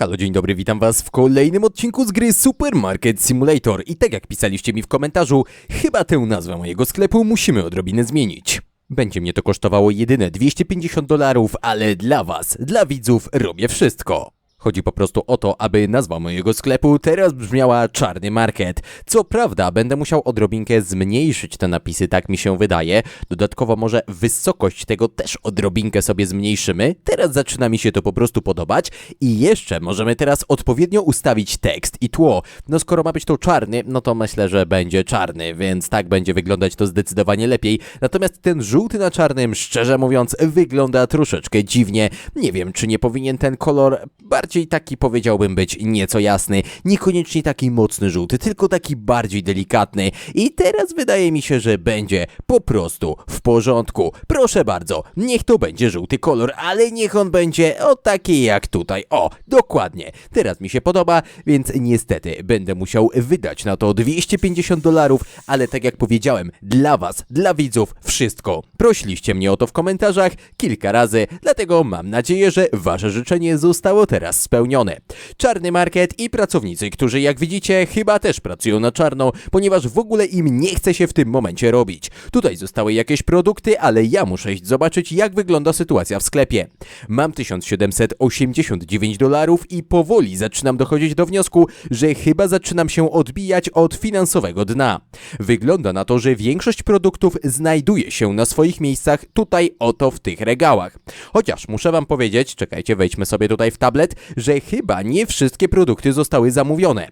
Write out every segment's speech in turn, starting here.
Halo, dzień dobry, witam was w kolejnym odcinku z gry Supermarket Simulator i tak jak pisaliście mi w komentarzu, chyba tę nazwę mojego sklepu musimy odrobinę zmienić. Będzie mnie to kosztowało jedyne 250 dolarów, ale dla was, dla widzów robię wszystko. Chodzi po prostu o to, aby nazwa mojego sklepu teraz brzmiała Czarny Market. Co prawda, będę musiał odrobinkę zmniejszyć te napisy, tak mi się wydaje. Dodatkowo może wysokość tego też odrobinkę sobie zmniejszymy. Teraz zaczyna mi się to po prostu podobać. I jeszcze możemy teraz odpowiednio ustawić tekst i tło. No skoro ma być to czarny, no to myślę, że będzie czarny, więc tak będzie wyglądać to zdecydowanie lepiej. Natomiast ten żółty na czarnym, szczerze mówiąc, wygląda troszeczkę dziwnie. Nie wiem, czy nie powinien ten kolor bardziej taki powiedziałbym być nieco jasny, niekoniecznie taki mocny żółty, tylko taki bardziej delikatny. I teraz wydaje mi się, że będzie po prostu w porządku. Proszę bardzo, niech to będzie żółty kolor, ale niech on będzie o taki jak tutaj. O, dokładnie. Teraz mi się podoba, więc niestety będę musiał wydać na to 250 dolarów, ale tak jak powiedziałem, dla was, dla widzów, wszystko. Prosiliście mnie o to w komentarzach kilka razy, dlatego mam nadzieję, że wasze życzenie zostało teraz spełnione. Czarny market i pracownicy, którzy jak widzicie chyba też pracują na czarno, ponieważ w ogóle im nie chce się w tym momencie robić. Tutaj zostały jakieś produkty, ale ja muszę iść zobaczyć jak wygląda sytuacja w sklepie. Mam 1789 dolarów i powoli zaczynam dochodzić do wniosku, że chyba zaczynam się odbijać od finansowego dna. Wygląda na to, że większość produktów znajduje się na swoich miejscach tutaj oto w tych regałach. Chociaż muszę wam powiedzieć, czekajcie, wejdźmy sobie tutaj w tablet, że chyba nie wszystkie produkty zostały zamówione.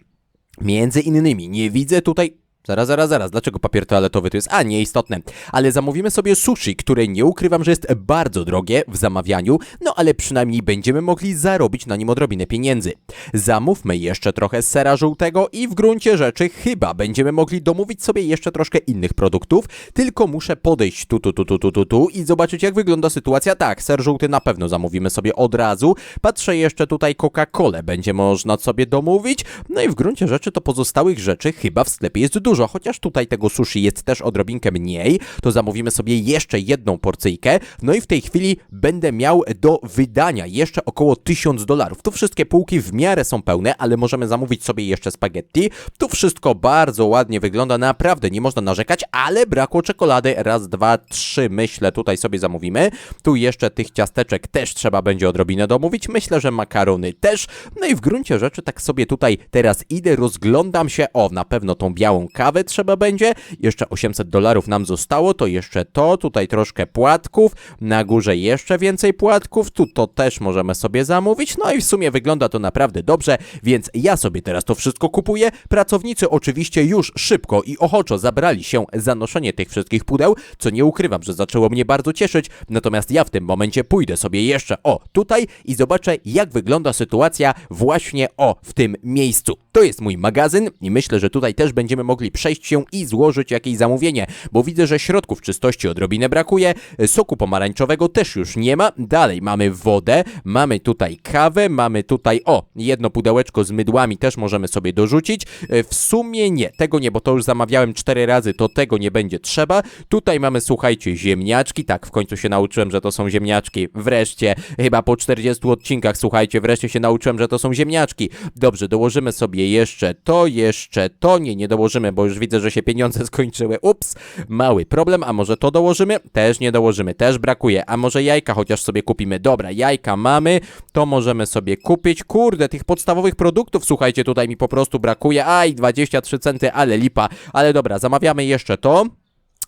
Między innymi nie widzę tutaj. Zaraz, zaraz, zaraz, dlaczego papier toaletowy to jest? A, nieistotne. Ale zamówimy sobie sushi, które nie ukrywam, że jest bardzo drogie w zamawianiu, no ale przynajmniej będziemy mogli zarobić na nim odrobinę pieniędzy. Zamówmy jeszcze trochę sera żółtego i w gruncie rzeczy chyba będziemy mogli domówić sobie jeszcze troszkę innych produktów, tylko muszę podejść tu, tu, tu, tu, tu, tu, tu i zobaczyć jak wygląda sytuacja. Tak, ser żółty na pewno zamówimy sobie od razu. Patrzę jeszcze tutaj Coca-Colę będzie można sobie domówić, no i w gruncie rzeczy to pozostałych rzeczy chyba w sklepie jest dużo, chociaż tutaj tego sushi jest też odrobinkę mniej, to zamówimy sobie jeszcze jedną porcyjkę, no i w tej chwili będę miał do wydania jeszcze około 1000 dolarów. Tu wszystkie półki w miarę są pełne, ale możemy zamówić sobie jeszcze spaghetti. Tu wszystko bardzo ładnie wygląda, naprawdę nie można narzekać, ale brakło czekolady. Raz, dwa, trzy, myślę, tutaj sobie zamówimy. Tu jeszcze tych ciasteczek też trzeba będzie odrobinę domówić. Myślę, że makarony też. No i w gruncie rzeczy tak sobie tutaj teraz idę, rozglądam się. O, na pewno tą białą kawę trzeba będzie. Jeszcze 800 dolarów nam zostało, to jeszcze to. Tutaj troszkę płatków. Na górze jeszcze więcej płatków. Tu to też możemy sobie zamówić. No i w sumie wygląda to naprawdę dobrze, więc ja sobie teraz to wszystko kupuję. Pracownicy oczywiście już szybko i ochoczo zabrali się za noszenie tych wszystkich pudeł, co nie ukrywam, że zaczęło mnie bardzo cieszyć. Natomiast ja w tym momencie pójdę sobie jeszcze o tutaj i zobaczę, jak wygląda sytuacja właśnie o w tym miejscu. To jest mój magazyn i myślę, że tutaj też będziemy mogli przejść się i złożyć jakieś zamówienie, bo widzę, że środków czystości odrobinę brakuje, soku pomarańczowego też już nie ma. Dalej mamy wodę, mamy tutaj kawę, mamy tutaj o, jedno pudełeczko z mydłami też możemy sobie dorzucić. E, W sumie nie, tego nie, bo to już zamawiałem cztery razy, to tego nie będzie trzeba. Tutaj mamy, słuchajcie, ziemniaczki. Tak, w końcu się nauczyłem, że to są ziemniaczki. Wreszcie, chyba po 40 odcinkach, słuchajcie, wreszcie się nauczyłem, że to są ziemniaczki. Dobrze, dołożymy sobie jeszcze to, jeszcze to. Nie, nie dołożymy, bo już widzę, że się pieniądze skończyły. Ups, mały problem. A może to dołożymy? Też nie dołożymy, też brakuje. A może jajka chociaż sobie kupimy? Dobra, jajka mamy, to możemy sobie kupić. Kurde, tych podstawowych produktów, słuchajcie, tutaj mi po prostu brakuje. Aj, 23 centy, ale lipa. Ale dobra, zamawiamy jeszcze to.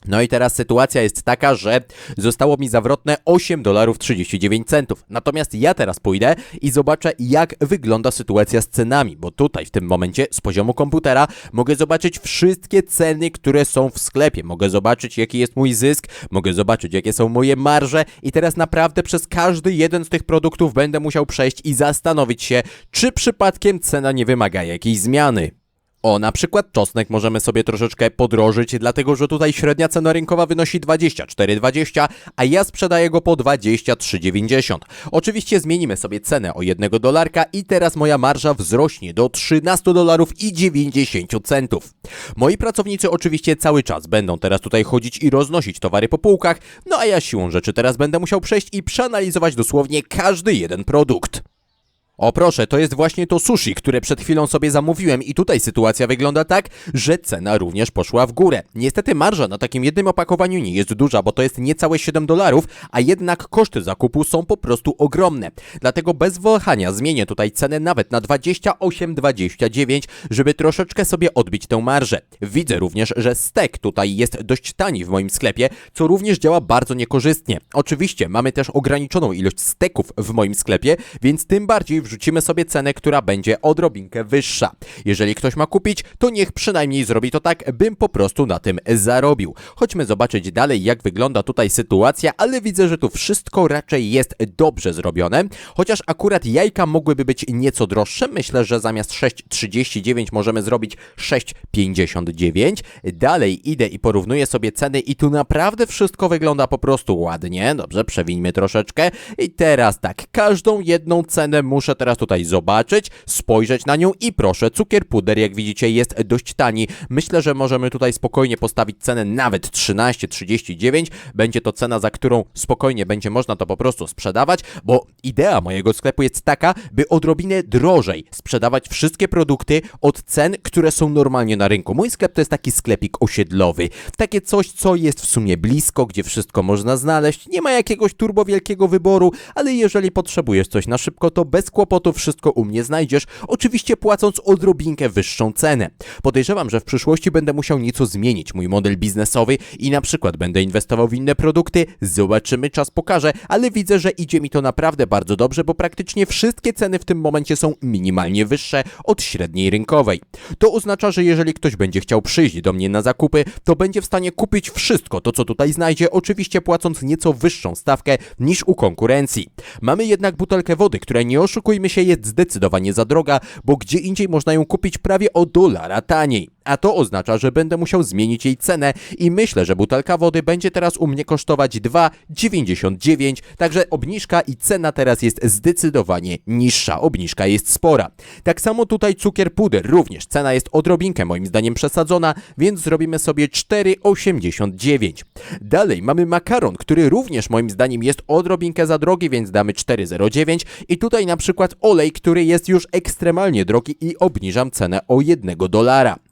No i teraz sytuacja jest taka, że zostało mi zawrotne 8 dolarów 39 centów. Natomiast ja teraz pójdę i zobaczę jak wygląda sytuacja z cenami, bo tutaj w tym momencie z poziomu komputera mogę zobaczyć wszystkie ceny, które są w sklepie. Mogę zobaczyć jaki jest mój zysk, mogę zobaczyć jakie są moje marże i teraz naprawdę przez każdy jeden z tych produktów będę musiał przejść i zastanowić się, czy przypadkiem cena nie wymaga jakiejś zmiany. O, na przykład czosnek możemy sobie troszeczkę podrożyć, dlatego że tutaj średnia cena rynkowa wynosi 24,20, a ja sprzedaję go po 23,90. Oczywiście zmienimy sobie cenę o 1 dolarka i teraz moja marża wzrośnie do 13 dolarów i 90 centów. Moi pracownicy oczywiście cały czas będą teraz tutaj chodzić i roznosić towary po półkach, no a ja siłą rzeczy teraz będę musiał przejść i przeanalizować dosłownie każdy jeden produkt. O proszę, to jest właśnie to sushi, które przed chwilą sobie zamówiłem i tutaj sytuacja wygląda tak, że cena również poszła w górę. Niestety marża na takim jednym opakowaniu nie jest duża, bo to jest niecałe 7 dolarów, a jednak koszty zakupu są po prostu ogromne. Dlatego bez wahania zmienię tutaj cenę nawet na 28,29, żeby troszeczkę sobie odbić tę marżę. Widzę również, że stek tutaj jest dość tani w moim sklepie, co również działa bardzo niekorzystnie. Oczywiście mamy też ograniczoną ilość steków w moim sklepie, więc tym bardziej wrzucimy sobie cenę, która będzie odrobinkę wyższa. Jeżeli ktoś ma kupić, to niech przynajmniej zrobi to tak, bym po prostu na tym zarobił. Chodźmy zobaczyć dalej, jak wygląda tutaj sytuacja, ale widzę, że tu wszystko raczej jest dobrze zrobione, chociaż akurat jajka mogłyby być nieco droższe. Myślę, że zamiast 6,39 możemy zrobić 6,59. Dalej idę i porównuję sobie ceny i tu naprawdę wszystko wygląda po prostu ładnie. Dobrze, przewińmy troszeczkę. I teraz tak, każdą jedną cenę muszę teraz tutaj zobaczyć, spojrzeć na nią i proszę, cukier puder, jak widzicie, jest dość tani. Myślę, że możemy tutaj spokojnie postawić cenę nawet 13,39. Będzie to cena, za którą spokojnie będzie można to po prostu sprzedawać, bo idea mojego sklepu jest taka, by odrobinę drożej sprzedawać wszystkie produkty od cen, które są normalnie na rynku. Mój sklep to jest taki sklepik osiedlowy. Takie coś, co jest w sumie blisko, gdzie wszystko można znaleźć. Nie ma jakiegoś turbo wielkiego wyboru, ale jeżeli potrzebujesz coś na szybko, to bez kłopotu wszystko u mnie znajdziesz, oczywiście płacąc odrobinkę wyższą cenę. Podejrzewam, że w przyszłości będę musiał nieco zmienić mój model biznesowy i na przykład będę inwestował w inne produkty, zobaczymy, czas pokaże, ale widzę, że idzie mi to naprawdę bardzo dobrze, bo praktycznie wszystkie ceny w tym momencie są minimalnie wyższe od średniej rynkowej. To oznacza, że jeżeli ktoś będzie chciał przyjść do mnie na zakupy, to będzie w stanie kupić wszystko to, co tutaj znajdzie, oczywiście płacąc nieco wyższą stawkę niż u konkurencji. Mamy jednak butelkę wody, która nie oszukujmy się jest zdecydowanie za droga, bo gdzie indziej można ją kupić prawie o dolara taniej. A to oznacza, że będę musiał zmienić jej cenę i myślę, że butelka wody będzie teraz u mnie kosztować 2,99, także obniżka i cena teraz jest zdecydowanie niższa. Obniżka jest spora. Tak samo tutaj cukier puder, również cena jest odrobinkę moim zdaniem przesadzona, więc zrobimy sobie 4,89. Dalej mamy makaron, który również moim zdaniem jest odrobinkę za drogi, więc damy 4,09 i tutaj na przykład olej, który jest już ekstremalnie drogi i obniżam cenę o 1 dolara.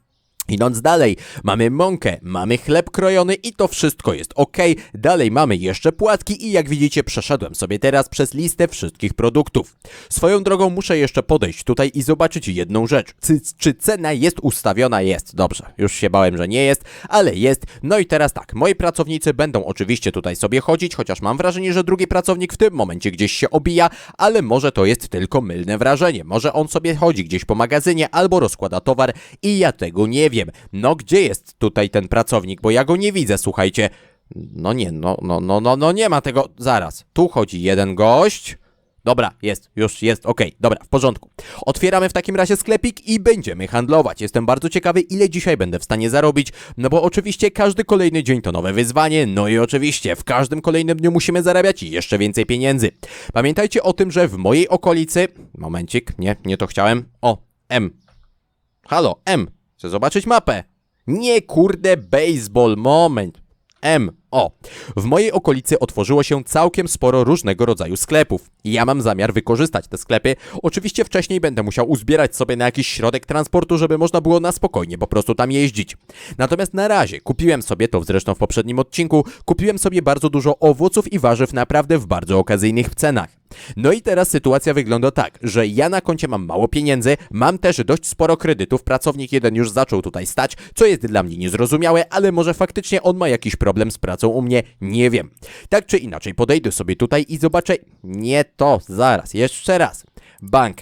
Idąc dalej, mamy mąkę, mamy chleb krojony i to wszystko jest ok. Dalej mamy jeszcze płatki i jak widzicie przeszedłem sobie teraz przez listę wszystkich produktów. Swoją drogą muszę jeszcze podejść tutaj i zobaczyć jedną rzecz. Czy, czy cena jest ustawiona? Jest. Dobrze, już się bałem, że nie jest, ale jest. No i teraz tak, moi pracownicy będą oczywiście tutaj sobie chodzić, chociaż mam wrażenie, że drugi pracownik w tym momencie gdzieś się obija, ale może to jest tylko mylne wrażenie. Może on sobie chodzi gdzieś po magazynie albo rozkłada towar i ja tego nie wiem. No gdzie jest tutaj ten pracownik, bo ja go nie widzę, słuchajcie. No nie, no, no, no, no, no nie ma tego. Zaraz. Tu chodzi jeden gość. Dobra, jest, już jest, okej, dobra, w porządku. Otwieramy w takim razie sklepik i będziemy handlować. Jestem bardzo ciekawy, ile dzisiaj będę w stanie zarobić, no bo oczywiście każdy kolejny dzień to nowe wyzwanie, no i oczywiście w każdym kolejnym dniu musimy zarabiać jeszcze więcej pieniędzy. Pamiętajcie o tym, że w mojej okolicy... Momencik, nie, nie to chciałem. O, M. Halo, M. Chcę zobaczyć mapę. Nie kurde, baseball, moment. M. O. W mojej okolicy otworzyło się całkiem sporo różnego rodzaju sklepów. Ja mam zamiar wykorzystać te sklepy. Oczywiście wcześniej będę musiał uzbierać sobie na jakiś środek transportu, żeby można było na spokojnie po prostu tam jeździć. Natomiast na razie kupiłem sobie, to zresztą w poprzednim odcinku, kupiłem sobie bardzo dużo owoców i warzyw naprawdę w bardzo okazyjnych cenach. No i teraz sytuacja wygląda tak, że ja na koncie mam mało pieniędzy, mam też dość sporo kredytów, pracownik jeden już zaczął tutaj stać, co jest dla mnie niezrozumiałe, ale może faktycznie on ma jakiś problem z pracą u mnie, nie wiem. Tak czy inaczej, podejdę sobie tutaj i zobaczę, nie to, zaraz, jeszcze raz. Bank,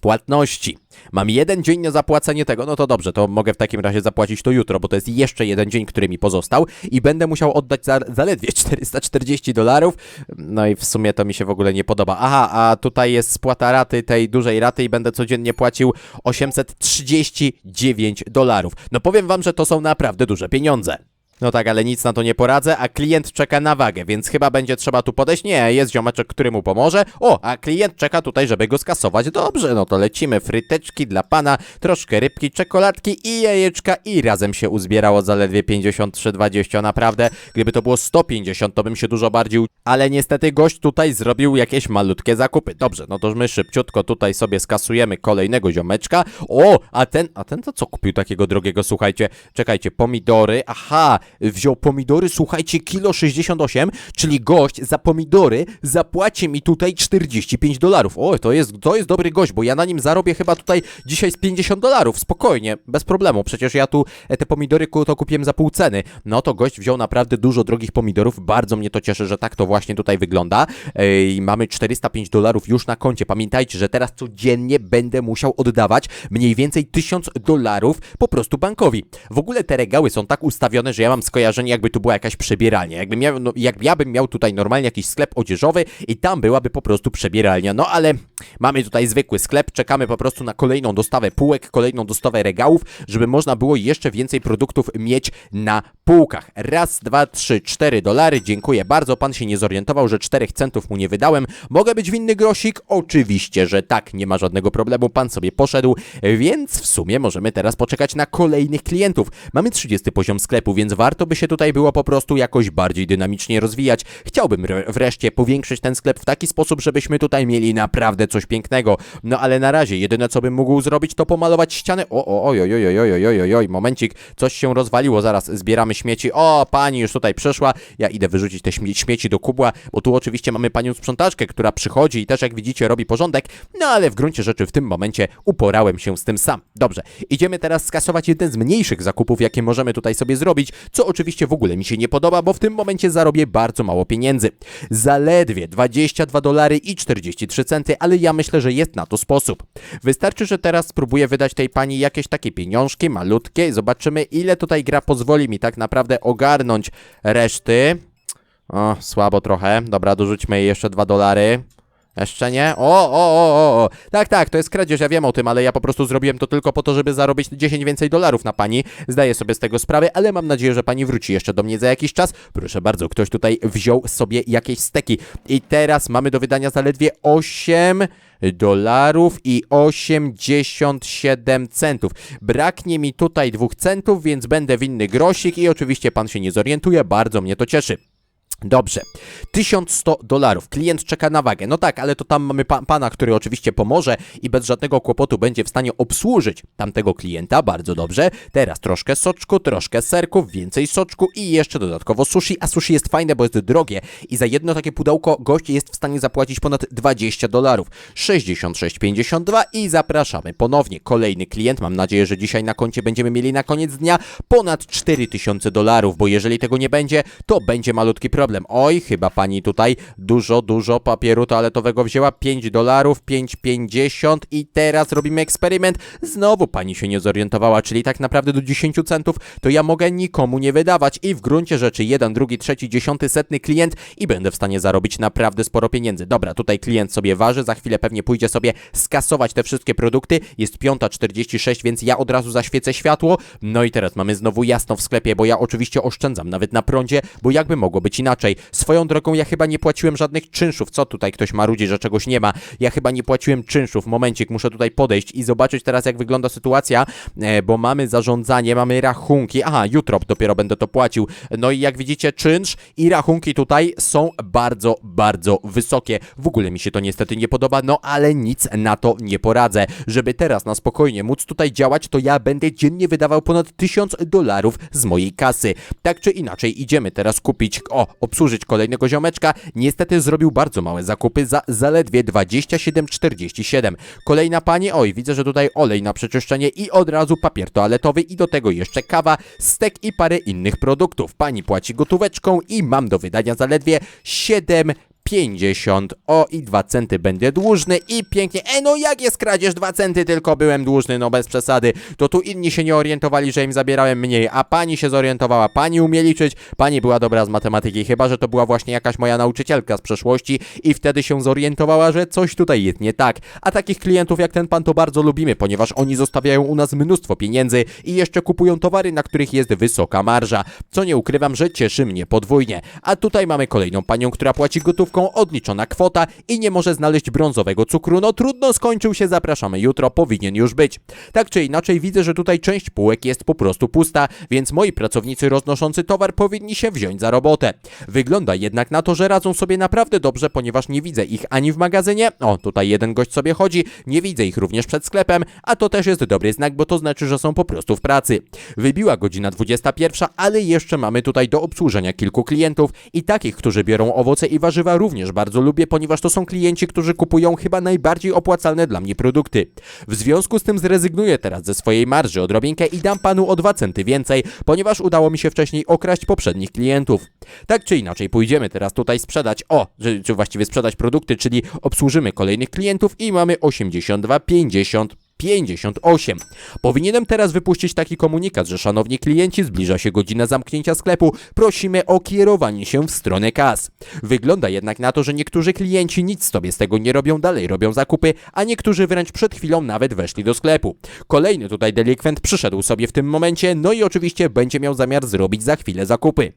płatności. Mam jeden dzień na zapłacenie tego, no to dobrze, to mogę w takim razie zapłacić to jutro, bo to jest jeszcze jeden dzień, który mi pozostał i będę musiał oddać za, zaledwie 440 dolarów. No i w sumie to mi się w ogóle nie podoba. Aha, a tutaj jest spłata raty tej dużej raty i będę codziennie płacił 839 dolarów. No powiem wam, że to są naprawdę duże pieniądze. No tak, ale nic na to nie poradzę, a klient czeka na wagę, więc chyba będzie trzeba tu podejść. Nie, jest ziomeczek, który mu pomoże. O, a klient czeka tutaj, żeby go skasować. Dobrze, no to lecimy. Fryteczki dla pana, troszkę rybki, czekoladki i jajeczka i razem się uzbierało zaledwie 53,20. Naprawdę, gdyby to było 150, to bym się dużo bardziej... Ale niestety gość tutaj zrobił jakieś malutkie zakupy. Dobrze, no to my szybciutko tutaj sobie skasujemy kolejnego ziomeczka. O, a ten, a ten to co kupił takiego drogiego, słuchajcie? Czekajcie, pomidory, aha, wziął pomidory, słuchajcie, kilo 68, czyli gość za pomidory zapłaci mi tutaj 45 dolarów. O, to jest, to jest dobry gość, bo ja na nim zarobię chyba tutaj dzisiaj z 50 dolarów, spokojnie, bez problemu, przecież ja tu e, te pomidory to kupiłem za pół ceny. No to gość wziął naprawdę dużo drogich pomidorów, bardzo mnie to cieszy, że tak to właśnie tutaj wygląda. Ej, mamy 405 dolarów już na koncie, pamiętajcie, że teraz codziennie będę musiał oddawać mniej więcej 1000 dolarów po prostu bankowi. W ogóle te regały są tak ustawione, że ja mam skojarzenie, jakby tu była jakaś przebieralnia. Jakby miał, no, jak ja bym miał tutaj normalnie jakiś sklep odzieżowy i tam byłaby po prostu przebieralnia. No ale mamy tutaj zwykły sklep, czekamy po prostu na kolejną dostawę półek, kolejną dostawę regałów, żeby można było jeszcze więcej produktów mieć na półkach. Raz, dwa, trzy, cztery dolary. Dziękuję bardzo. Pan się nie zorientował, że czterech centów mu nie wydałem. Mogę być winny grosik? Oczywiście, że tak. Nie ma żadnego problemu. Pan sobie poszedł, więc w sumie możemy teraz poczekać na kolejnych klientów. Mamy 30 poziom sklepu, więc warto warto by się tutaj było po prostu jakoś bardziej dynamicznie rozwijać. Chciałbym wreszcie powiększyć ten sklep w taki sposób, żebyśmy tutaj mieli naprawdę coś pięknego. No ale na razie jedyne co bym mógł zrobić to pomalować ścianę. O, o, oj, oj, oj, oj, oj, oj, oj, momencik, coś się rozwaliło, zaraz zbieramy śmieci. O, pani już tutaj przeszła, ja idę wyrzucić te śmie śmieci do kubła, bo tu oczywiście mamy panią sprzątaczkę, która przychodzi i też jak widzicie robi porządek, no ale w gruncie rzeczy w tym momencie uporałem się z tym sam. Dobrze, idziemy teraz skasować jeden z mniejszych zakupów, jakie możemy tutaj sobie zrobić, co oczywiście w ogóle mi się nie podoba, bo w tym momencie zarobię bardzo mało pieniędzy. Zaledwie 22 dolary i 43 centy, ale ja myślę, że jest na to sposób. Wystarczy, że teraz spróbuję wydać tej pani jakieś takie pieniążki malutkie zobaczymy ile tutaj gra pozwoli mi tak naprawdę ogarnąć reszty. O, słabo trochę. Dobra, dorzućmy jej jeszcze 2 dolary. Jeszcze nie? O, o, o, o, o. Tak, tak, to jest kradzież, ja wiem o tym, ale ja po prostu zrobiłem to tylko po to, żeby zarobić 10 więcej dolarów na pani. Zdaję sobie z tego sprawę, ale mam nadzieję, że pani wróci jeszcze do mnie za jakiś czas. Proszę bardzo, ktoś tutaj wziął sobie jakieś steki. I teraz mamy do wydania zaledwie 8 dolarów i 87 centów. Braknie mi tutaj dwóch centów, więc będę winny grosik i oczywiście pan się nie zorientuje, bardzo mnie to cieszy. Dobrze. 1100 dolarów. Klient czeka na wagę. No tak, ale to tam mamy pa pana, który oczywiście pomoże i bez żadnego kłopotu będzie w stanie obsłużyć tamtego klienta. Bardzo dobrze. Teraz troszkę soczku, troszkę serków, więcej soczku i jeszcze dodatkowo sushi. A sushi jest fajne, bo jest drogie i za jedno takie pudełko gość jest w stanie zapłacić ponad 20 dolarów. 66,52 i zapraszamy ponownie. Kolejny klient. Mam nadzieję, że dzisiaj na koncie będziemy mieli na koniec dnia ponad 4000 dolarów, bo jeżeli tego nie będzie, to będzie malutki problem. Oj, chyba pani tutaj dużo, dużo papieru toaletowego wzięła. 5 dolarów, 5,50 i teraz robimy eksperyment. Znowu pani się nie zorientowała, czyli tak naprawdę do 10 centów to ja mogę nikomu nie wydawać i w gruncie rzeczy jeden, drugi, trzeci, dziesiąty, setny klient i będę w stanie zarobić naprawdę sporo pieniędzy. Dobra, tutaj klient sobie waży, za chwilę pewnie pójdzie sobie skasować te wszystkie produkty. Jest 5.46, więc ja od razu zaświecę światło. No i teraz mamy znowu jasno w sklepie, bo ja oczywiście oszczędzam nawet na prądzie, bo jakby mogło być inaczej. Swoją drogą ja chyba nie płaciłem żadnych czynszów. Co tutaj ktoś marudzi, że czegoś nie ma? Ja chyba nie płaciłem czynszów. Momencik, muszę tutaj podejść i zobaczyć teraz jak wygląda sytuacja, e, bo mamy zarządzanie, mamy rachunki. Aha, jutro dopiero będę to płacił. No i jak widzicie, czynsz i rachunki tutaj są bardzo, bardzo wysokie. W ogóle mi się to niestety nie podoba, no ale nic na to nie poradzę. Żeby teraz na spokojnie móc tutaj działać, to ja będę dziennie wydawał ponad 1000 dolarów z mojej kasy. Tak czy inaczej, idziemy teraz kupić, o, obsłużyć kolejnego ziomeczka. Niestety zrobił bardzo małe zakupy za zaledwie 27,47. Kolejna pani, oj, widzę, że tutaj olej na przeczyszczenie i od razu papier toaletowy i do tego jeszcze kawa, stek i parę innych produktów. Pani płaci gotóweczką i mam do wydania zaledwie 7 50. O, i 2 centy będę dłużny i pięknie. E, no jak jest kradzież? 2 centy tylko byłem dłużny, no bez przesady. To tu inni się nie orientowali, że im zabierałem mniej, a pani się zorientowała. Pani umie liczyć, pani była dobra z matematyki, chyba że to była właśnie jakaś moja nauczycielka z przeszłości i wtedy się zorientowała, że coś tutaj jest nie tak. A takich klientów jak ten pan to bardzo lubimy, ponieważ oni zostawiają u nas mnóstwo pieniędzy i jeszcze kupują towary, na których jest wysoka marża. Co nie ukrywam, że cieszy mnie podwójnie. A tutaj mamy kolejną panią, która płaci gotówką, odliczona kwota i nie może znaleźć brązowego cukru. No trudno, skończył się, zapraszamy jutro, powinien już być. Tak czy inaczej widzę, że tutaj część półek jest po prostu pusta, więc moi pracownicy roznoszący towar powinni się wziąć za robotę. Wygląda jednak na to, że radzą sobie naprawdę dobrze, ponieważ nie widzę ich ani w magazynie, o tutaj jeden gość sobie chodzi, nie widzę ich również przed sklepem, a to też jest dobry znak, bo to znaczy, że są po prostu w pracy. Wybiła godzina 21, ale jeszcze mamy tutaj do obsłużenia kilku klientów i takich, którzy biorą owoce i warzywa również bardzo lubię, ponieważ to są klienci, którzy kupują chyba najbardziej opłacalne dla mnie produkty. W związku z tym zrezygnuję teraz ze swojej marży odrobinkę i dam panu o 2 centy więcej, ponieważ udało mi się wcześniej okraść poprzednich klientów. Tak czy inaczej, pójdziemy teraz tutaj sprzedać, o, czy, czy właściwie sprzedać produkty, czyli obsłużymy kolejnych klientów i mamy 82,50 58. Powinienem teraz wypuścić taki komunikat, że szanowni klienci, zbliża się godzina zamknięcia sklepu, prosimy o kierowanie się w stronę kas. Wygląda jednak na to, że niektórzy klienci nic sobie z tego nie robią, dalej robią zakupy, a niektórzy wręcz przed chwilą nawet weszli do sklepu. Kolejny tutaj delikwent przyszedł sobie w tym momencie, no i oczywiście będzie miał zamiar zrobić za chwilę zakupy.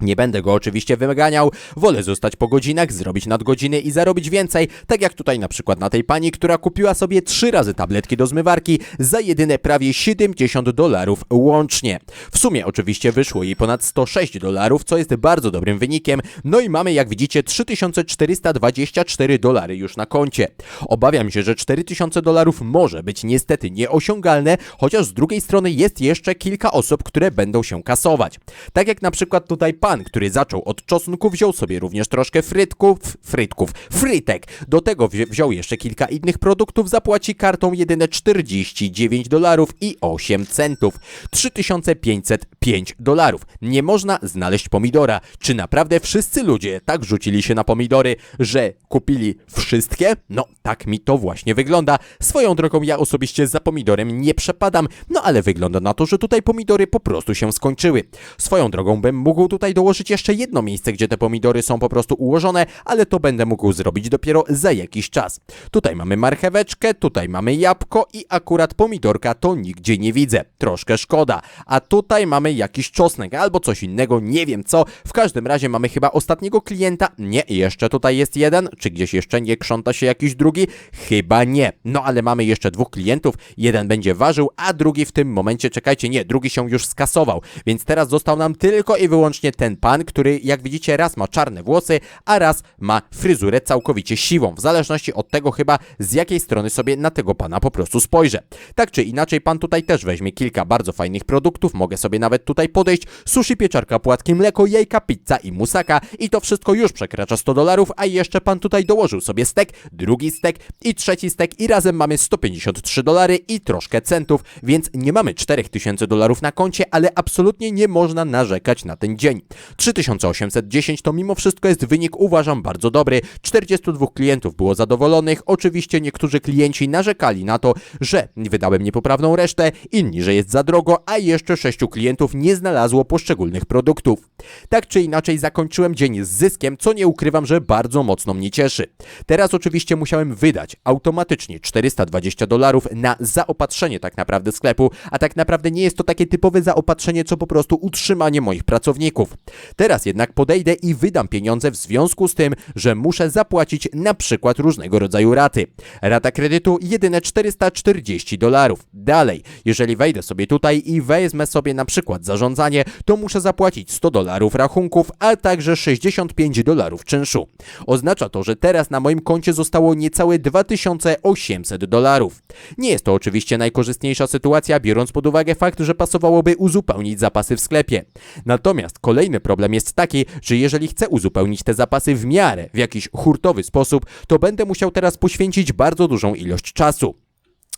Nie będę go oczywiście wyganiał, wolę zostać po godzinach, zrobić nadgodziny i zarobić więcej, tak jak tutaj na przykład na tej pani, która kupiła sobie trzy razy tabletki do zmywarki za jedyne prawie 70 dolarów łącznie. W sumie oczywiście wyszło jej ponad 106 dolarów, co jest bardzo dobrym wynikiem, no i mamy jak widzicie 3424 dolary już na koncie. Obawiam się, że 4000 dolarów może być niestety nieosiągalne, chociaż z drugiej strony jest jeszcze kilka osób, które będą się kasować. Tak jak na przykład tutaj pan, który zaczął od czosnku, wziął sobie również troszkę frytków, frytków, frytek. Do tego wzi- wziął jeszcze kilka innych produktów, zapłaci kartą jedyne 49 dolarów i 8 centów. 3505 dolarów. Nie można znaleźć pomidora. Czy naprawdę wszyscy ludzie tak rzucili się na pomidory, że kupili wszystkie? No, tak mi to właśnie wygląda. Swoją drogą ja osobiście za pomidorem nie przepadam, no ale wygląda na to, że tutaj pomidory po prostu się skończyły. Swoją drogą bym mógł tutaj dołożyć jeszcze jedno miejsce, gdzie te pomidory są po prostu ułożone, ale to będę mógł zrobić dopiero za jakiś czas. Tutaj mamy marcheweczkę, tutaj mamy jabłko i akurat pomidorka to nigdzie nie widzę. Troszkę szkoda. A tutaj mamy jakiś czosnek albo coś innego, nie wiem co. W każdym razie mamy chyba ostatniego klienta. Nie, jeszcze tutaj jest jeden. Czy gdzieś jeszcze nie krząta się jakiś drugi? Chyba nie. No ale mamy jeszcze dwóch klientów. Jeden będzie ważył, a drugi w tym momencie, czekajcie, nie, drugi się już skasował. Więc teraz został nam tylko i wyłącznie ten pan, który jak widzicie raz ma czarne włosy, a raz ma fryzurę całkowicie siwą. W zależności od tego chyba z jakiej strony sobie na tego pana po prostu spojrzę. Tak czy inaczej, pan tutaj też weźmie kilka bardzo fajnych produktów. Mogę sobie nawet tutaj podejść. Sushi, pieczarka, płatki, mleko, jajka, pizza i musaka. I to wszystko już przekracza 100 dolarów, a jeszcze pan tutaj dołożył sobie stek, drugi stek i trzeci stek i razem mamy 153 dolary i troszkę centów, więc nie mamy 4000 dolarów na koncie, ale absolutnie nie można narzekać na ten dzień. 3810 to mimo wszystko jest wynik uważam bardzo dobry. 42 klientów było zadowolonych. Oczywiście niektórzy klienci narzekali na to, że wydałem niepoprawną resztę, inni, że jest za drogo, a jeszcze 6 klientów nie znalazło poszczególnych produktów. Tak czy inaczej zakończyłem dzień z zyskiem, co nie ukrywam, że bardzo mocno mnie cieszy. Teraz oczywiście musiałem wydać automatycznie 420 dolarów na zaopatrzenie tak naprawdę sklepu, a tak naprawdę nie jest to takie typowe zaopatrzenie, co po prostu utrzymanie moich pracowników. Teraz jednak podejdę i wydam pieniądze w związku z tym, że muszę zapłacić na przykład różnego rodzaju raty. Rata kredytu jedyne 440 dolarów. Dalej, jeżeli wejdę sobie tutaj i wezmę sobie na przykład zarządzanie, to muszę zapłacić 100 dolarów rachunków, a także 65 dolarów czynszu. Oznacza to, że teraz na moim koncie zostało niecałe 2800 dolarów. Nie jest to oczywiście najkorzystniejsza sytuacja, biorąc pod uwagę fakt, że pasowałoby uzupełnić zapasy w sklepie. Natomiast kolejny problem jest taki, że jeżeli chcę uzupełnić te zapasy w miarę, w jakiś hurtowy sposób, to będę musiał teraz poświęcić bardzo dużą ilość czasu.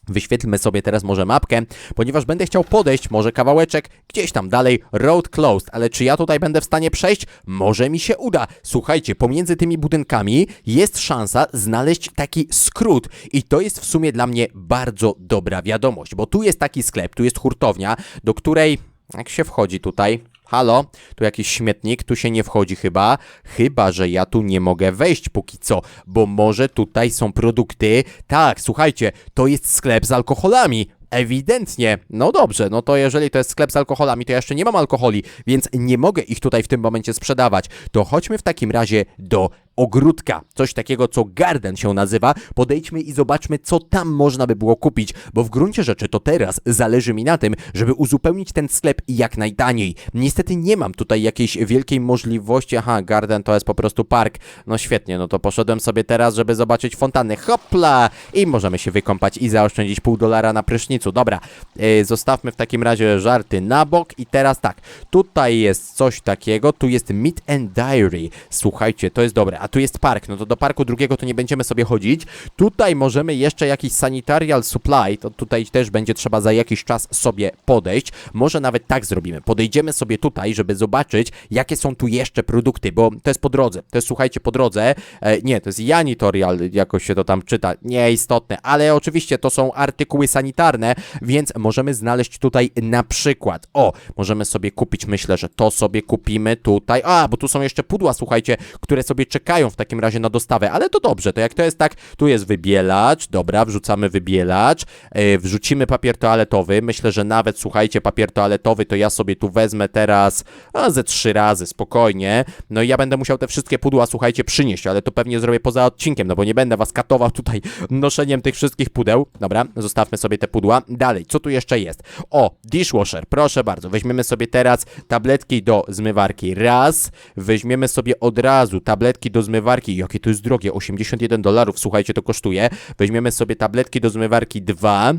Wyświetlmy sobie teraz może mapkę, ponieważ będę chciał podejść może kawałeczek gdzieś tam dalej, road closed, ale czy ja tutaj będę w stanie przejść? Może mi się uda. Słuchajcie, pomiędzy tymi budynkami jest szansa znaleźć taki skrót i to jest w sumie dla mnie bardzo dobra wiadomość, bo tu jest taki sklep, tu jest hurtownia, do której jak się wchodzi tutaj? Halo? Tu jakiś śmietnik, tu się nie wchodzi chyba. Chyba, że ja tu nie mogę wejść póki co, bo może tutaj są produkty. Tak, słuchajcie, to jest sklep z alkoholami. Ewidentnie. No dobrze, no to jeżeli to jest sklep z alkoholami, to ja jeszcze nie mam alkoholi, więc nie mogę ich tutaj w tym momencie sprzedawać. To chodźmy w takim razie do ogródka. Coś takiego, co garden się nazywa. Podejdźmy i zobaczmy, co tam można by było kupić, bo w gruncie rzeczy to teraz zależy mi na tym, żeby uzupełnić ten sklep jak najtaniej. Niestety nie mam tutaj jakiejś wielkiej możliwości. Aha, garden to jest po prostu park. No świetnie, no to poszedłem sobie teraz, żeby zobaczyć fontannę. Hopla! I możemy się wykąpać i zaoszczędzić pół dolara na prysznicu. Dobra, yy, zostawmy w takim razie żarty na bok i teraz tak, tutaj jest coś takiego, tu jest Meat and Diary. Słuchajcie, to jest dobre. A tu jest park, no to do parku drugiego to nie będziemy sobie chodzić. Tutaj możemy jeszcze jakiś sanitarial supply, to tutaj też będzie trzeba za jakiś czas sobie podejść. Może nawet tak zrobimy. Podejdziemy sobie tutaj, żeby zobaczyć, jakie są tu jeszcze produkty, bo to jest po drodze. To jest, słuchajcie, po drodze. E, nie, to jest janitorial, jakoś się to tam czyta. Nieistotne, ale oczywiście to są artykuły sanitarne, więc możemy znaleźć tutaj na przykład, o, możemy sobie kupić, myślę, że to sobie kupimy tutaj. A, bo tu są jeszcze pudła, słuchajcie, które sobie czekają w takim razie na dostawę, ale to dobrze, to jak to jest tak, tu jest wybielacz, dobra, wrzucamy wybielacz, yy, wrzucimy papier toaletowy, myślę, że nawet, słuchajcie, papier toaletowy to ja sobie tu wezmę teraz a, ze trzy razy, spokojnie, no i ja będę musiał te wszystkie pudła, słuchajcie, przynieść, ale to pewnie zrobię poza odcinkiem, no bo nie będę was katował tutaj noszeniem tych wszystkich pudeł, dobra, zostawmy sobie te pudła, dalej, co tu jeszcze jest? O, dishwasher, proszę bardzo, weźmiemy sobie teraz tabletki do zmywarki, raz, weźmiemy sobie od razu tabletki do zmywarki, jakie to jest drogie, 81 dolarów, słuchajcie, to kosztuje, weźmiemy sobie tabletki do zmywarki, dwa,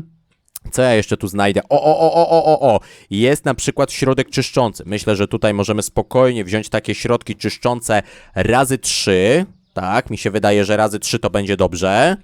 co ja jeszcze tu znajdę? O, o, o, o, o, o, o! Jest na przykład środek czyszczący. Myślę, że tutaj możemy spokojnie wziąć takie środki czyszczące razy trzy. Tak, mi się wydaje, że razy trzy to będzie dobrze.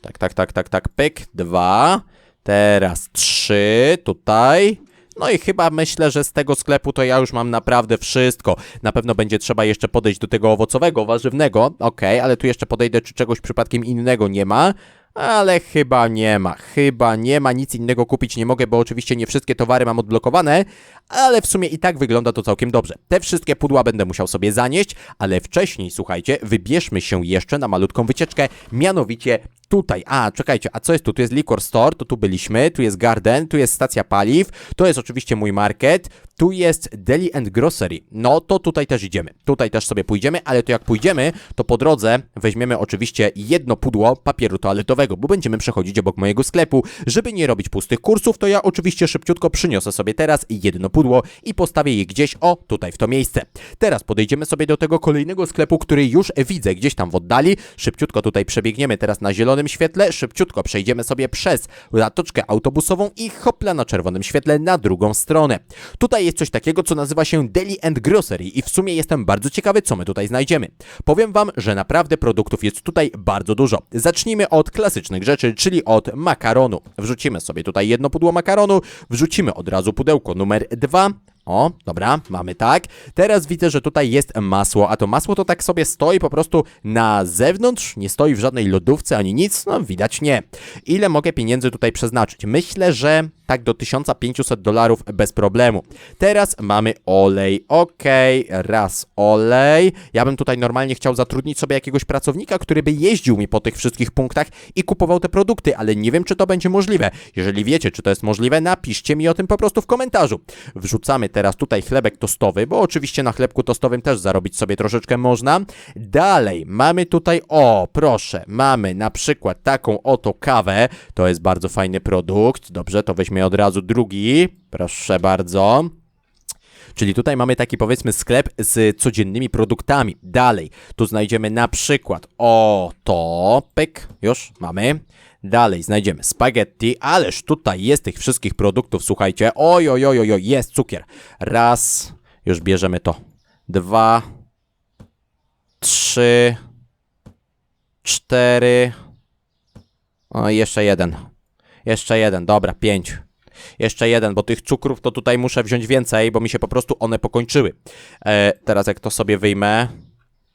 Tak, tak, tak, tak, tak, pyk, dwa. Teraz trzy, tutaj. No i chyba myślę, że z tego sklepu to ja już mam naprawdę wszystko. Na pewno będzie trzeba jeszcze podejść do tego owocowego, warzywnego. Okej, ale tu jeszcze podejdę, czy czegoś przypadkiem innego nie ma. Ale chyba nie ma, chyba nie ma, nic innego kupić nie mogę, bo oczywiście nie wszystkie towary mam odblokowane, ale w sumie i tak wygląda to całkiem dobrze. Te wszystkie pudła będę musiał sobie zanieść, ale wcześniej, słuchajcie, wybierzmy się jeszcze na malutką wycieczkę, mianowicie tutaj. A, czekajcie, a co jest tu? Tu jest Liquor Store, to tu byliśmy, tu jest Garden, tu jest stacja paliw, to jest oczywiście mój market, tu jest Deli and Grocery. No to tutaj też idziemy. Tutaj też sobie pójdziemy, ale to jak pójdziemy, to po drodze weźmiemy oczywiście jedno pudło papieru toaletowego, bo będziemy przechodzić obok mojego sklepu. Żeby nie robić pustych kursów, to ja oczywiście szybciutko przyniosę sobie teraz jedno pudło i postawię je gdzieś, o, tutaj w to miejsce. Teraz podejdziemy sobie do tego kolejnego sklepu, który już widzę gdzieś tam w oddali. Szybciutko tutaj przebiegniemy teraz na zielonym świetle, szybciutko przejdziemy sobie przez zatoczkę autobusową i hopla na czerwonym świetle na drugą stronę. Tutaj jest coś takiego, co nazywa się Deli and Grocery i w sumie jestem bardzo ciekawy, co my tutaj znajdziemy. Powiem wam, że naprawdę produktów jest tutaj bardzo dużo. Zacznijmy od klasycznych rzeczy, czyli od makaronu. Wrzucimy sobie tutaj jedno pudło makaronu, wrzucimy od razu pudełko numer dwa. O, dobra, mamy tak. Teraz widzę, że tutaj jest masło, a to masło to tak sobie stoi po prostu na zewnątrz, nie stoi w żadnej lodówce ani nic, no widać nie. Ile mogę pieniędzy tutaj przeznaczyć? Myślę, że tak do 1500 dolarów bez problemu. Teraz mamy olej, okej, raz olej. Ja bym tutaj normalnie chciał zatrudnić sobie jakiegoś pracownika, który by jeździł mi po tych wszystkich punktach i kupował te produkty, ale nie wiem, czy to będzie możliwe. Jeżeli wiecie, czy to jest możliwe, napiszcie mi o tym po prostu w komentarzu. Wrzucamy teraz tutaj chlebek tostowy, bo oczywiście na chlebku tostowym też zarobić sobie troszeczkę można. Dalej, mamy tutaj, o, proszę, mamy na przykład taką oto kawę. To jest bardzo fajny produkt. Dobrze, to weźmie od razu drugi. Proszę bardzo. Czyli tutaj mamy taki powiedzmy sklep z codziennymi produktami. Dalej, tu znajdziemy na przykład o pyk, już mamy. Dalej znajdziemy spaghetti, ależ tutaj jest tych wszystkich produktów, słuchajcie. Oj, oj, oj, oj, jest cukier. Raz, już bierzemy to. Dwa, trzy, cztery, o, jeszcze jeden. Jeszcze jeden, dobra, pięć. Jeszcze jeden, bo tych cukrów to tutaj muszę wziąć więcej, bo mi się po prostu one pokończyły. E, teraz jak to sobie wyjmę,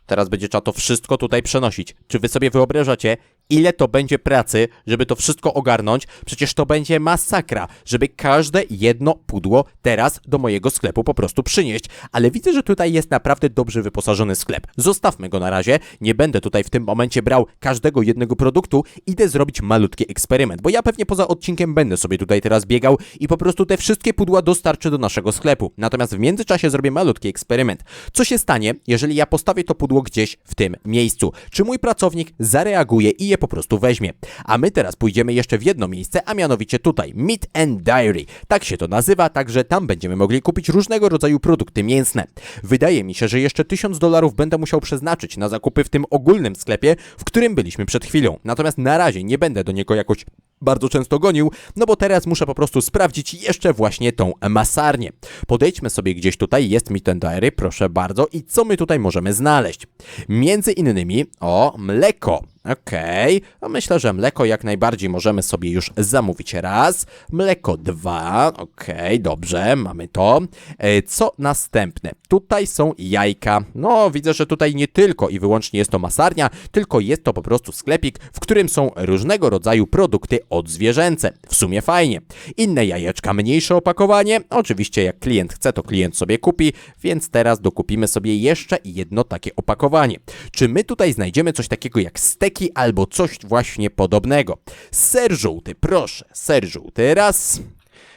teraz będzie trzeba to wszystko tutaj przenosić. Czy wy sobie wyobrażacie, ile to będzie pracy, żeby to wszystko ogarnąć? Przecież to będzie masakra, żeby każde jedno pudło teraz do mojego sklepu po prostu przynieść. Ale widzę, że tutaj jest naprawdę dobrze wyposażony sklep. Zostawmy go na razie. Nie będę tutaj w tym momencie brał każdego jednego produktu. Idę zrobić malutki eksperyment, bo ja pewnie poza odcinkiem będę sobie tutaj teraz biegał i po prostu te wszystkie pudła dostarczę do naszego sklepu. Natomiast w międzyczasie zrobię malutki eksperyment. Co się stanie, jeżeli ja postawię to pudło gdzieś w tym miejscu? Czy mój pracownik zareaguje i je po prostu weźmie? A my teraz pójdziemy jeszcze w jedno miejsce, a mianowicie tutaj Meat and Dairy. Tak się to nazywa, także tam będziemy mogli kupić różnego rodzaju produkty mięsne. Wydaje mi się, że jeszcze 1000 dolarów będę musiał przeznaczyć na zakupy w tym ogólnym sklepie, w którym byliśmy przed chwilą. Natomiast na razie nie będę do niego jakoś bardzo często gonił, no bo teraz muszę po prostu sprawdzić jeszcze właśnie tą masarnię. Podejdźmy sobie gdzieś tutaj, jest Meat and Dairy, proszę bardzo, i co my tutaj możemy znaleźć? Między innymi, o, mleko. Okej, no myślę, że mleko jak najbardziej możemy sobie już zamówić raz. Mleko dwa, okej, dobrze, mamy to. E, Co następne? Tutaj są jajka. No, widzę, że tutaj nie tylko i wyłącznie jest to masarnia, tylko jest to po prostu sklepik, w którym są różnego rodzaju produkty odzwierzęce. W sumie fajnie. Inne jajeczka, mniejsze opakowanie. Oczywiście jak klient chce, to klient sobie kupi, więc teraz dokupimy sobie jeszcze jedno takie opakowanie. Czy my tutaj znajdziemy coś takiego jak steki albo coś właśnie podobnego? Ser żółty, proszę. Ser żółty raz.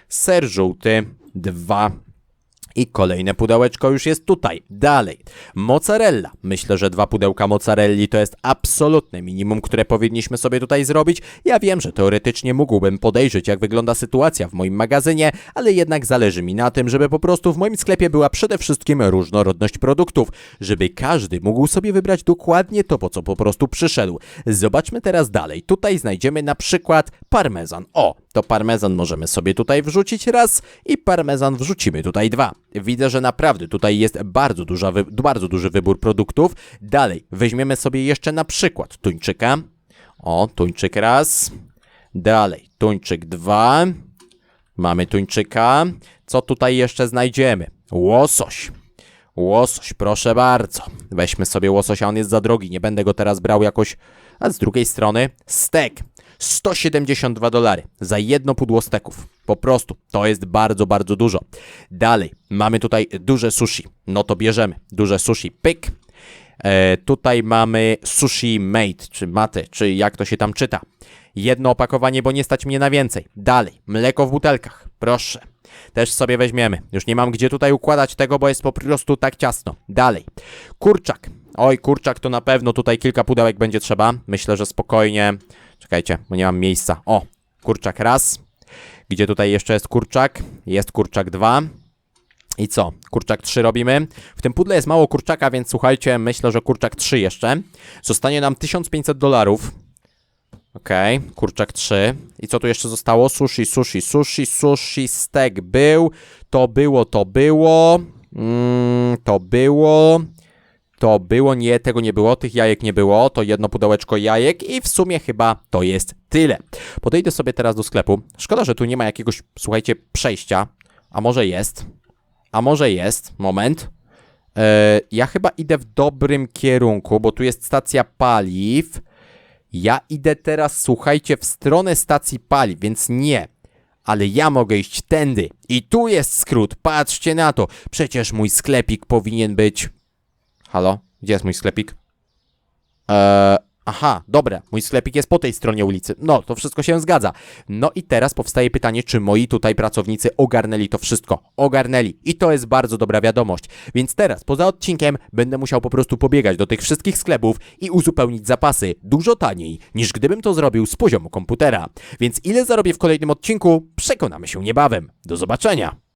Ser żółty dwa. I kolejne pudełeczko już jest tutaj. Dalej. Mozzarella. Myślę, że dwa pudełka mozzarelli to jest absolutne minimum, które powinniśmy sobie tutaj zrobić. Ja wiem, że teoretycznie mógłbym podejrzeć, jak wygląda sytuacja w moim magazynie, ale jednak zależy mi na tym, żeby po prostu w moim sklepie była przede wszystkim różnorodność produktów, żeby każdy mógł sobie wybrać dokładnie to, po co po prostu przyszedł. Zobaczmy teraz dalej. Tutaj znajdziemy na przykład parmezan. O, to parmezan możemy sobie tutaj wrzucić raz i parmezan wrzucimy tutaj dwa. Widzę, że naprawdę tutaj jest bardzo, duża bardzo duży wybór produktów. Dalej, weźmiemy sobie jeszcze na przykład tuńczyka. O, tuńczyk raz. Dalej, tuńczyk dwa. Mamy tuńczyka. Co tutaj jeszcze znajdziemy? Łosoś. Łosoś, proszę bardzo. Weźmy sobie łososia, on jest za drogi, nie będę go teraz brał jakoś. A z drugiej strony, stek. 172 dolary za jedno pudło steków. Po prostu, to jest bardzo, bardzo dużo. Dalej, mamy tutaj duże sushi. No to bierzemy. Duże sushi, pyk. E, tutaj mamy sushi mate, czy mate, czy jak to się tam czyta. Jedno opakowanie, bo nie stać mnie na więcej. Dalej, mleko w butelkach. Proszę. Też sobie weźmiemy. Już nie mam gdzie tutaj układać tego, bo jest po prostu tak ciasno. Dalej. Kurczak. Oj, kurczak to na pewno tutaj kilka pudełek będzie trzeba. Myślę, że spokojnie. Czekajcie, bo nie mam miejsca. O, kurczak raz. Gdzie tutaj jeszcze jest kurczak? Jest kurczak dwa. I co? Kurczak 3 robimy. W tym pudle jest mało kurczaka, więc słuchajcie, myślę, że kurczak 3 jeszcze. Zostanie nam 1500 dolarów. Okej, kurczak 3. I co tu jeszcze zostało? Sushi, sushi, sushi, sushi, steak był. To było, to było. Mm, to było. To było, nie, tego nie było, tych jajek nie było, to jedno pudełeczko jajek i w sumie chyba to jest tyle. Podejdę sobie teraz do sklepu. Szkoda, że tu nie ma jakiegoś, słuchajcie, przejścia. A może jest? A może jest? Moment. E, ja chyba idę w dobrym kierunku, bo tu jest stacja paliw. Ja idę teraz, słuchajcie, w stronę stacji paliw, więc nie. Ale ja mogę iść tędy. I tu jest skrót, patrzcie na to. Przecież mój sklepik powinien być... Halo? Gdzie jest mój sklepik? Eee, aha, dobra, mój sklepik jest po tej stronie ulicy. No, to wszystko się zgadza. No i teraz powstaje pytanie, czy moi tutaj pracownicy ogarnęli to wszystko. Ogarnęli. I to jest bardzo dobra wiadomość. Więc teraz, poza odcinkiem, będę musiał po prostu pobiegać do tych wszystkich sklepów i uzupełnić zapasy dużo taniej, niż gdybym to zrobił z poziomu komputera. Więc ile zarobię w kolejnym odcinku, przekonamy się niebawem. Do zobaczenia!